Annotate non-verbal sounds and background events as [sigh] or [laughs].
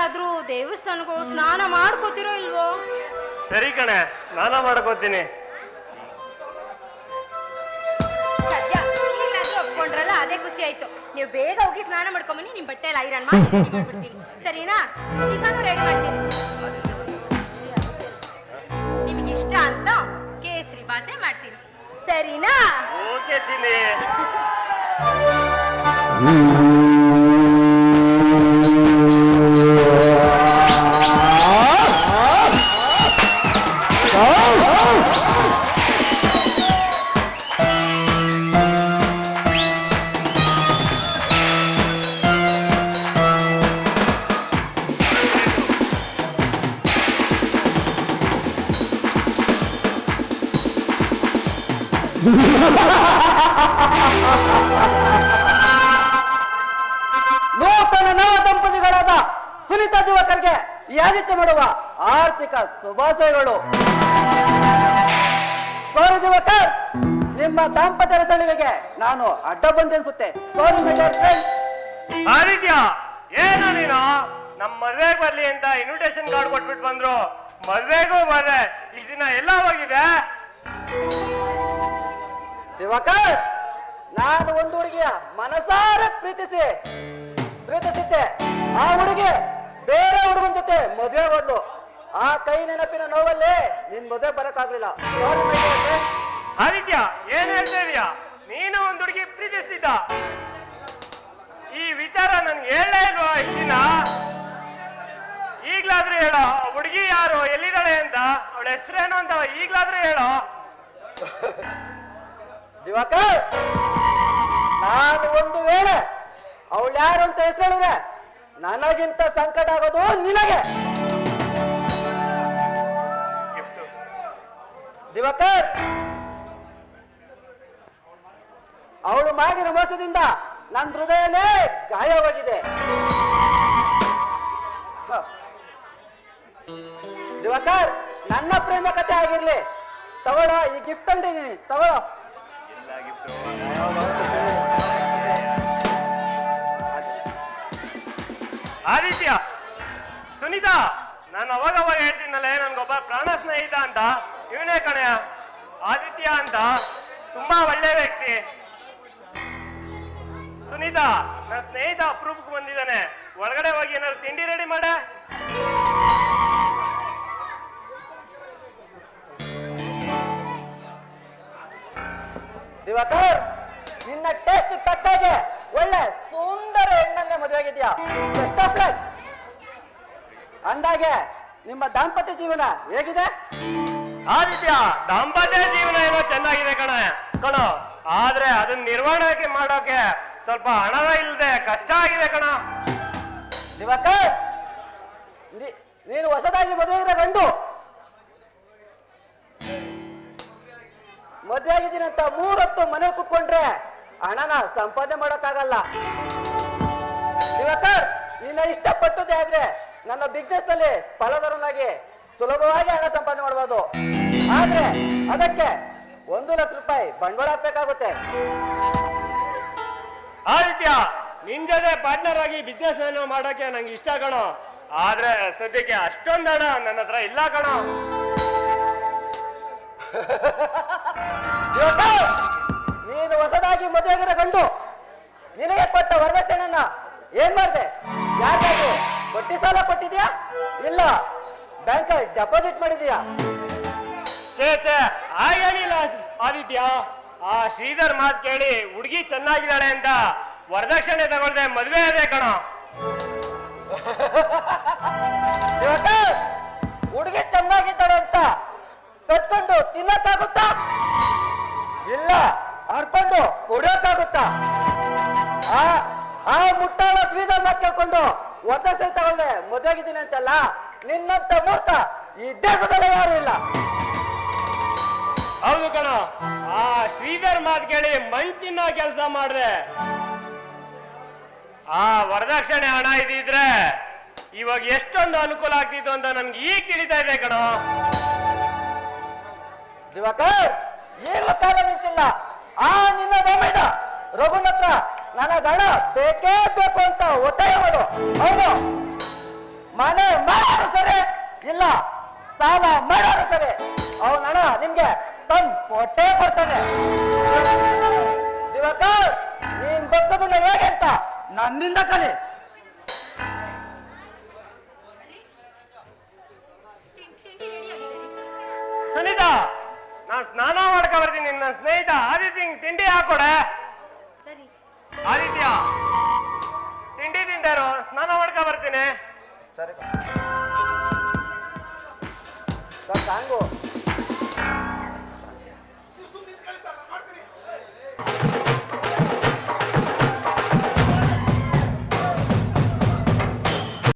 ಈಗ್ಲಾದ್ರೂ ದೇವಸ್ಥಾನಕ್ಕೆ ಹೋಗಿ ಸ್ನಾನ ಮಾಡ್ಕೋತಿರೋ ಇಲ್ವೋ? ಸರಿ ಕಣೆ ಸ್ನಾನ ಮಾಡ್ಕೋತೀನಿ. ಸದ್ಯ ಈಗ್ಲಾದ್ರೂ ಒಪ್ಕೊಂಡ್ರಲ್ಲ ಅದೇ ಖುಷಿ ಆಯ್ತು. ನೀವು ಬೇಗ ಹೋಗಿ ಸ್ನಾನ ಮಾಡ್ಕೊಂಬನ್ನಿ ನಿಮ್ ಬಟ್ಟೆ ಎಲ್ಲ ಐರನ್ ಮಾಡಿ ರೆಡಿ ಮಾಡ್ಬಿಡ್ತೀನಿ. ಸರಿನಾ? ಟಿಫನ್ ರೆಡಿ ಮಾಡ್ತೀನಿ. ನಿಮಗೆ ಇಷ್ಟ ಅಂತ ಕೇಸರಿ ಬಾತೆ ಮಾಡ್ತೀನಿ. ಸರಿನಾ? ಓಕೆ ಚಿನ್ನಿ. ನೂತನ ನವ ದಂಪತಿಗಳಾದ ಸುನೀತಾ ಯುವಕರಿಗೆ ಈ ಆದಿತ್ಯ ಮಾಡುವ ಆರ್ಥಿಕ ಶುಭಾಶಯಗಳು. ಸೌರ ಯುವಕರ್ ನಿಮ್ಮ ದಾಂಪತ್ಯ ಸಳಿಗೆಗೆ ನಾನು ಅಡ್ಡ ಬಂದೆನಿಸುತ್ತೆ ಸಾರಿ ಆದಿತ್ಯ, ಏನು ನೀನು? ನಮ್ಮ ಮದ್ವೆಗೆ ಬರ್ಲಿ ಅಂತ ಇನ್ವಿಟೇಷನ್ ಕಾರ್ಡ್ ಕೊಟ್ಬಿಟ್ಟು ಬಂದ್ರು. ಮದ್ವೆಗೂ ಬರ್ರೆ ಇಷ್ಟ ದಿನ ಎಲ್ಲ ಹೋಗಿದೆ? ಯುವಕರ್ ನಾನು ಒಂದು ಹುಡುಗಿಯ ಮನಸಾರ ಪ್ರೀತಿಸಿ, ಪ್ರೀತಿಸಿದ್ದೆ. ಆ ಹುಡುಗಿ ಬೇರೆ ಹುಡುಗನ ಜೊತೆ ಮದುವೆ ಹೋದ್ಲು. ಆ ಕೈ ನೆನಪಿನ ನೋವಲ್ಲಿ ನಿನ್ ಮದುವೆ ಬರಕ್ಕಾಗ್ಲಿಲ್ಲ. ಆದಿತ್ಯ, ಏನ್ ಹೇಳ್ತಾ ನೀನು ಒಂದು ಹುಡುಗಿ ಪ್ರೀತಿಸ್ತಿದ್ದ. ಈ ವಿಚಾರ ನನ್ಗೆ ಹೇಳಲೇ ಇಲ್ವಾ ಇಷ್ಟಿನ ಈಗ್ಲಾದ್ರೂ ಹೇಳೋ ಹುಡುಗಿ ಯಾರು, ಎಲ್ಲಿದ್ದಾಳೆ ಅಂತ, ಅವಳ ಹೆಸರೇನು ಅಂತ ಈಗ್ಲಾದ್ರೂ ಹೇಳೋ. ದಿವಾಕರ್, ನಾನು ಒಂದು ವೇಳೆ ಅವಳು ಯಾರು ಅಂತ ಹೆಸರು ಹೇಳಿದ್ರೆ ನನಗಿಂತ ಸಂಕಟ ಆಗೋದು ನಿನಗೆ. ದಿವಾಕರ್, ಅವಳು ಮಾಡಿದ ಮೋಸದಿಂದ ನನ್ನ ಹೃದಯನೇ ಗಾಯವಾಗಿದೆ. ದಿವಾಕರ್, ನನ್ನ ಪ್ರೇಮ ಕಥೆ ಆಗಿರ್ಲಿ. ತಗೊಳ ಈ ಗಿಫ್ಟ್ ತಂದಿದ್ದೀನಿ. ತಗೊಳ್ಳೋ. ಆದಿತ್ಯ, ಸುನೀತಾ, ನಾನು ಅವಾಗ ಅವಾಗ ಹೇಳ್ತೀನಲ್ಲ ನನ್ಗೊಬ್ಬ ಪ್ರಾಣ ಸ್ನೇಹಿತ ಅಂತ. ಇವನೇ ಕಣೆಯ ಆದಿತ್ಯ ಅಂತ. ತುಂಬಾ ಒಳ್ಳೆ ವ್ಯಕ್ತಿ. ಸುನೀತಾ ನನ್ನ ಸ್ನೇಹಿತ ಅಪ್ರೂಪಕ್ಕೆ ಬಂದಿದ್ದಾನೆ. ಒಳಗಡೆ ಹೋಗಿ ಏನಾದ್ರು ತಿಂಡಿ ರೆಡಿ ಮಾಡೆ. ದಿವಾಕರ್ ನಿನ್ನ ಟೇಸ್ಟ್ ತಕ್ಕಾಗೆ ಒಳ್ಳೆ ಸುಂದರ ಹೆಣ್ಣನ್ನೇ ಮದುವೆ ಆಗಿದ್ಯಾ ಬೆಸ್ಟ್ ಆಫ್ ಲಕ್ ಅಂದಾಗೆ ನಿಮ್ಮ ದಾಂಪತ್ಯ ಜೀವನ ಹೇಗಿದೆ? ಆದಿತ್ಯ ದಾಂಪತ್ಯ ಜೀವನ ಏನೋ ಚೆನ್ನಾಗಿದೆ ಕಣ. ಕಣ ಆದ್ರೆ ಅದನ್ನ ನಿರ್ವಹಣೆ ಮಾಡೋಕೆ ಸ್ವಲ್ಪ ಹಣವ ಇಲ್ಲದೆ ಕಷ್ಟ ಆಗಿದೆ ಕಣ. ದಿವಾಕರ್ ನೀನು ಹೊಸದಾಗಿ ಮದುವೆ ಇರೋ ಗಂಡು ಮದುವೆ ಆಗಿದ್ದೀನಿ ಅಂತ ಮೂರೊತ್ತು ಮನೆ ಕುತ್ಕೊಂಡ್ರೆ ಹಣನ ಸಂಪಾದನೆ ಮಾಡೋಕ್ಕಾಗಲ್ಲ. ದಿವಾಕರ್ ನಿನ್ನ ಇಷ್ಟಪಟ್ಟದ್ದೇ ಆದ್ರೆ ನನ್ನ ಬಿಸ್ನೆಸ್ನಲ್ಲಿ ಫಲದರನಾಗಿ ಸುಲಭವಾಗಿ ಹಣ ಸಂಪಾದನೆ ಮಾಡಬಹುದು ಆದ್ರೆ ಅದಕ್ಕೆ ಒಂದು ಲಕ್ಷ ರೂಪಾಯಿ ಬಂಡವಾಳ ಹಾಕ್ಬೇಕಾಗುತ್ತೆ. ಆದಿತ್ಯ, ನಿನ್ ಜೊತೆ ಪಾರ್ಟ್ನರ್ ಆಗಿ ಬಿಸ್ನೆಸ್ ಮಾಡೋಕೆ ನಂಗೆ ಇಷ್ಟ ಕಣೋ. ಆದ್ರೆ ಸದ್ಯಕ್ಕೆ ಅಷ್ಟೊಂದು ಹಣ ನನ್ನ ಹತ್ರ ಇಲ್ಲ ಕಣೋ. ದಿವಾಕರ್, ನೀನು ಹೊಸದಾಗಿ ಮದುವೆಗಿರೋ ಗಂಡು ನಿನಗೆ ಕೊಟ್ಟ ವರದಕ್ಷಿಣೆನ ಏನ್ ಮಾಡಿದೆ? ಯಾಕಾದ್ರು ಬಡ್ಡಿ ಸಾಲ ಕೊಟ್ಟಿದ್ಯಾ? ಇಲ್ಲ ಬ್ಯಾಂಕಲ್ಲಿ ಡೆಪಾಸಿಟ್ ಮಾಡಿದ್ಯಾ? ಛೇ ಛೇ ಆದಿತ್ಯ. ಆ ಶ್ರೀಧರ್ ಮಾತ್ ಕೇಳಿ ಹುಡುಗಿ ಚೆನ್ನಾಗಿದ್ದಾಳೆ ಅಂತ ವರದಕ್ಷಿಣೆ ತಗೊಳ್ದೆ ಮದ್ವೆ ಅದೇ ಕಣ. [laughs] ಹುಡುಗಿ ಚೆನ್ನಾಗಿದ್ದಾಳೆ ಅಂತ ಕಚ್ಕೊಂಡು ತಿನ್ನಕ್ಕಾಗುತ್ತಾ? ಇಲ್ಲ, ಹರ್ಕೊಂಡು ಕುಡಿಯೋಕ್ಕಾಗುತ್ತಾ? ಆ ಆ ಮುಟ್ಟಾಳ ಶ್ರೀಧರ್ನ ಕೇಳ್ಕೊಂಡು ವರದಕ್ಷಿಣೆ ತಗೊಂಡೆ ಮದುವೆಗಿದ್ದೀನಿ ಅಂತಲ್ಲ, ನಿನ್ನಂತ ಮೂರ್ತ ಈ ದೇಶದಲ್ಲಿ ಯಾರು ಇಲ್ಲ. ಹೌದು ಕಣ, ಆ ಶ್ರೀಧರ್ ಮಾತು ಕೇಳಿ ಮಂಟಿನ ಕೆಲಸ ಮಾಡಿದೆ. ಆ ವರದಕ್ಷಿಣೆ ಹಣ ಇದಿದ್ರೆ ಇವಾಗ ಎಷ್ಟೊಂದು ಅನುಕೂಲ ಆಗ್ತಿತ್ತು ಅಂತ ನನ್ಗೆ ಈಗ ತಿಳಿತಾ ಇದೆ ಕಣೋ. ದಿವಾಕರ್, ಏನು ಕಾಲ ಮಿಂಚಿಲ್ಲ ಆ, ನಿನ್ನ ಬೊಮ್ಮೆದ. ರಘುನ ಹತ್ರ ನನ್ನ ಗಣ ಬೇಕೇ ಬೇಕು ಅಂತ ಒತ್ತಾಯ ಮಾಡು. ಹೌದು. ಮನೆ ಮಾಡೋರು ಸರಿ, ಇಲ್ಲ, ಸಾಲ ಮಾಡೋರು ಸರಿ. ಅವನ ಹಣ ನಿಮ್ಗೆ ತಂದ್ ಕೊಟ್ಟೇ ಕೊಡ್ತಾನೆ. ದಿವಾಕರ್, ನೀನ್ ಬದುಕೋದನ್ನ ಹೇಗೆ ಅಂತ ನನ್ನಿಂದ ಕಲಿ. ನಾನು ಸ್ನಾನ ಮಾಡ್ಕೊ ಬರ್ತೀನಿ. ನನ್ನ ಸ್ನೇಹಿತ ಆದಿತ್ಯಂಗ್ ತಿಂಡಿ ಹಾಕೊಡ. ಸರಿ. ಆದಿತ್ಯ ತಿಂಡಿ ತಿಂದರು ಸ್ನಾನ ಮಾಡ್ಕೊ ಬರ್ತೀನಿ. ಸರಿ. ಸಾಂಗು.